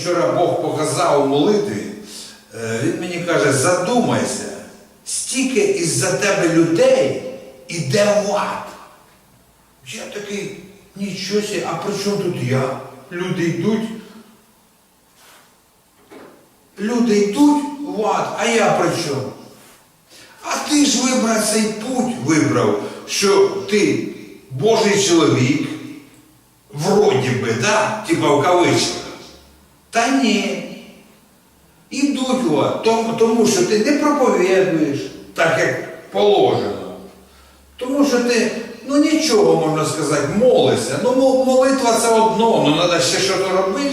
вчора Бог показав у молитві, е, він мені каже, задумайся, стільки із-за тебе людей іде в ад. Я такий, нічого а при чому тут я? Люди йдуть. Люди йдуть в ад, а я при чому? А ти ж вибрав цей путь, вибрав, що ти Божий чоловік, вроді би, да? типа в кавичках. Та ні. Ідуть в тому, тому що ти не проповідуєш так, як положено. Тому що ти, ну нічого можна сказати, молишся. Ну молитва це одно, ну треба ще щось робити.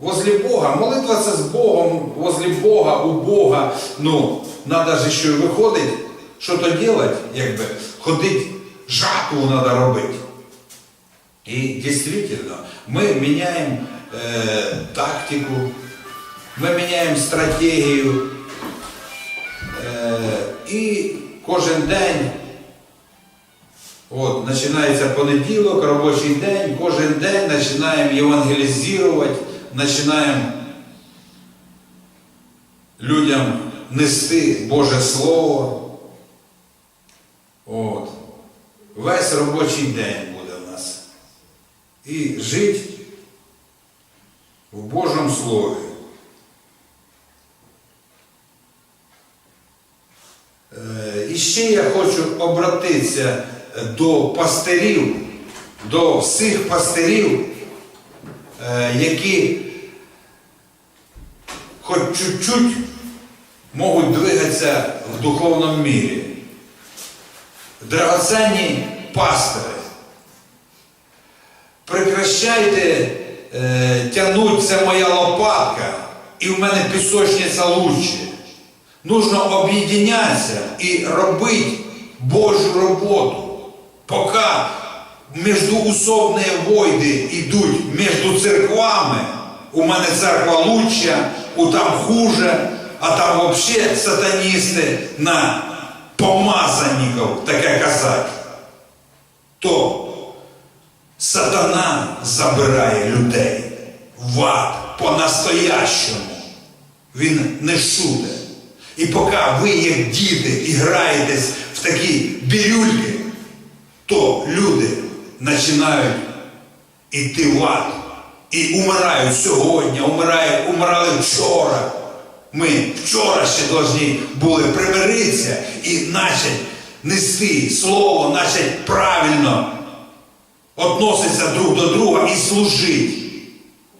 Возле Бога. Молитва це з Богом, возле Бога, у Бога. Ну, треба ж ще й виходить, що то робити, якби. Ходить, жатву треба робити. І дійсно, ми міняємо е, тактику, ми міняємо стратегію. Е, і кожен день, от, починається понеділок, робочий день, кожен день починаємо євангелізувати, починаємо людям нести Боже Слово. От. Весь робочий день буде в нас. І жити в Божому Слові. Е, І ще я хочу обратитися до пастирів, до всіх пастирів, е, які хоч чуть-чуть можуть двигатися в духовному мірі. Драгоценні пастори, прекращайте е, це моя лопатка, і в мене пісочниця лучше. Нужно об'єднятися і робити Божу роботу. Поки міждуусобні войди йдуть між церквами, у мене церква лучша, у там хуже, а там взагалі сатаністи на помазанників, таке казати, то сатана забирає людей в ад по-настоящому. Він не шутить. І поки ви, як діти, і граєтесь в такі бірюльки, то люди починають іти в ад. І умирають сьогодні, умирають, умирали вчора. Ми вчора ще повинні були примиритися і почати нести слово, почати правильно відноситися друг до друга і служити.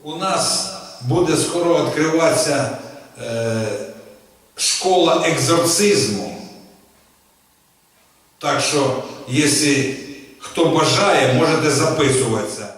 У нас буде скоро відкриватися е, школа екзорцизму. Так що, якщо хто бажає, можете записуватися.